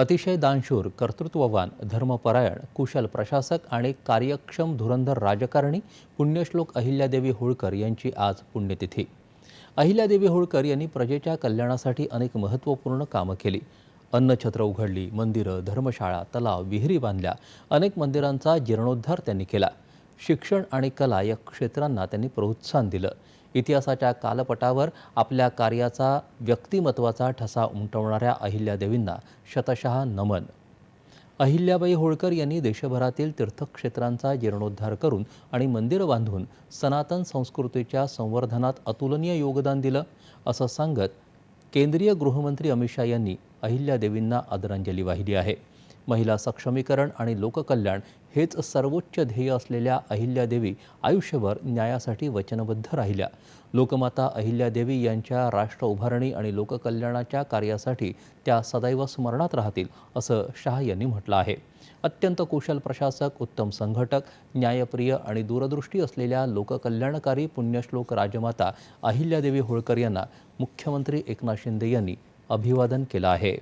अतिशय दानशूर कर्तृत्ववान धर्मपरायण कुशल प्रशासक आणि कार्यक्षम धुरंधर राजकारणी पुण्यश्लोक अहिल्यादेवी होळकर यांची आज पुण्यतिथी. अहिल्यादेवी होळकर यांनी प्रजेच्या कल्याणासाठी अनेक महत्त्वपूर्ण कामं केली. अन्नछत्र उघडली मंदिरं धर्मशाळा तलाव विहिरी बांधल्या अनेक मंदिरांचा जीर्णोद्धार त्यांनी केला. शिक्षण आणि कला या क्षेत्रांना त्यांनी प्रोत्साहन दिलं. इतिहासाच्या कालपटावर आपल्या कार्याचा व्यक्तिमत्वाचा ठसा उमटवणाऱ्या अहिल्यादेवींना शतशः नमन. अहिल्याबाई होळकर यांनी देशभरातील तीर्थक्षेत्रांचा जीर्णोद्धार करून आणि मंदिरं बांधून सनातन संस्कृतीच्या संवर्धनात अतुलनीय योगदान दिलं असं सांगत केंद्रीय गृहमंत्री अमित शहा यांनी अहिल्यादेवींना आदरांजली वाहिली आहे. महिला सक्षमीकरण आणि लोककल्याण हेच सर्वोच्च ध्येय असलेल्या अहिल्यादेवी आयुष्यभर न्यायासाठी वचनबद्ध राहिल्या. लोकमाता अहिल्यादेवी यांच्या राष्ट्र उभारणी आणि लोककल्याणाच्या कार्यासाठी त्या सदैव स्मरणात राहतील असं शाह यांनी म्हटलं आहे. अत्यंत कुशल प्रशासक उत्तम संघटक न्यायप्रिय आणि दूरदृष्टी असलेल्या लोककल्याणकारी पुण्यश्लोक राजमाता अहिल्यादेवी होळकर यांना मुख्यमंत्री एकनाथ शिंदे यांनी अभिवादन केलं आहे.